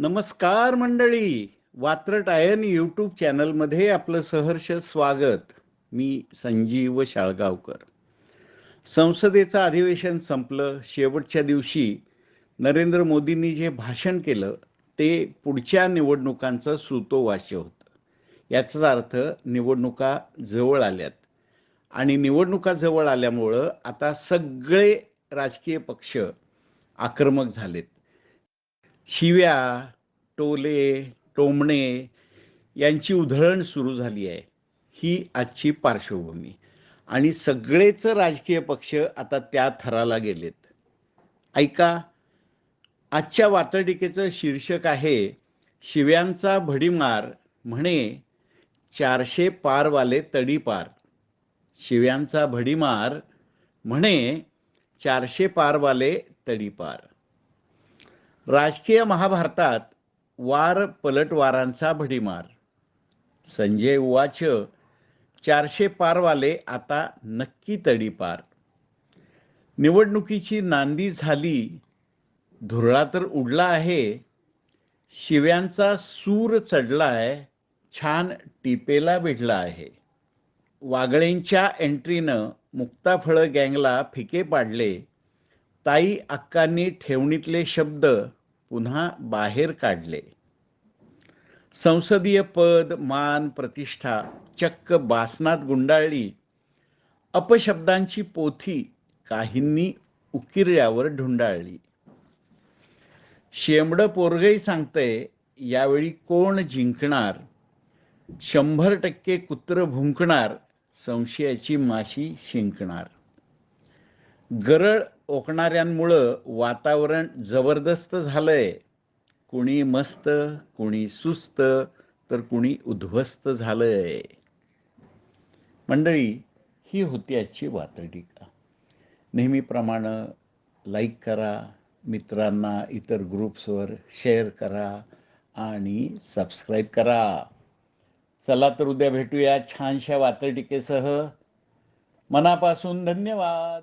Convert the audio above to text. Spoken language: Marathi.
नमस्कार मंडळी. वात्रट आयन यूट्यूब चॅनलमध्ये आपलं सहर्ष स्वागत. मी संजीव शाळगावकर. संसदेचं अधिवेशन संपलं. शेवटच्या दिवशी नरेंद्र मोदींनी जे भाषण केलं ते पुढच्या निवडणुकांचं सुतोवाच्य होतं. याचा अर्थ निवडणुका जवळ आल्यात. आणि निवडणुका जवळ आल्यामुळं आता सगळे राजकीय पक्ष आक्रमक झालेत. शिव्या टोले टोमणे यांची उधळण सुरू झाली आहे. ही आजची पार्श्वभूमी. आणि सगळेच राजकीय पक्ष आता त्या थराला गेलेत. ऐका आजच्या वातडिकेचं शीर्षक आहे शिव्यांचा भडीमार म्हणे चारशे पारवाले तडीपार. शिव्यांचा भडीमार म्हणे चारशे पारवाले तडीपार. राजकीय महाभारतात वार पलटवारांचा भडीमार. संजय उवाच चारशे पारवाले आता नक्की तडीपार निवडणुकीची नांदी झाली धुरळा तर उडला आहे. शिव्यांचा सूर चढलाय छान टिपेला भिडला आहे. वागळेंच्या एंट्रीनं मुक्ताफळं गँगला फिके पाडले. ताई अक्कांनी ठेवणीतले शब्द पुन्हा बाहेर काढले. संसदीय पद मान प्रतिष्ठा चक्क बासनात गुंडाळली. अपशब्दांची पोथी काहींनी उकिरड्यावर ढुंडाळली. शेंबड पोरगही सांगतंय यावेळी कोण जिंकणार? शंभर टक्के कुत्र भुंकणार संशयाची माशी शिंकणार. गरळ ओकणाऱ्यांमुळं वातावरण जबरदस्त झालंय. कुणी मस्त कुणी सुस्त तर कुणी उद्ध्वस्त झालंय. मंडळी ही होती आजची वातडिका नेहमीप्रमाणे लाईक करा मित्रांना इतर ग्रुप्सवर शेअर करा आणि सबस्क्राईब करा. चला तर उद्या भेटूया छानशा वातडिकेसह मनापासून धन्यवाद.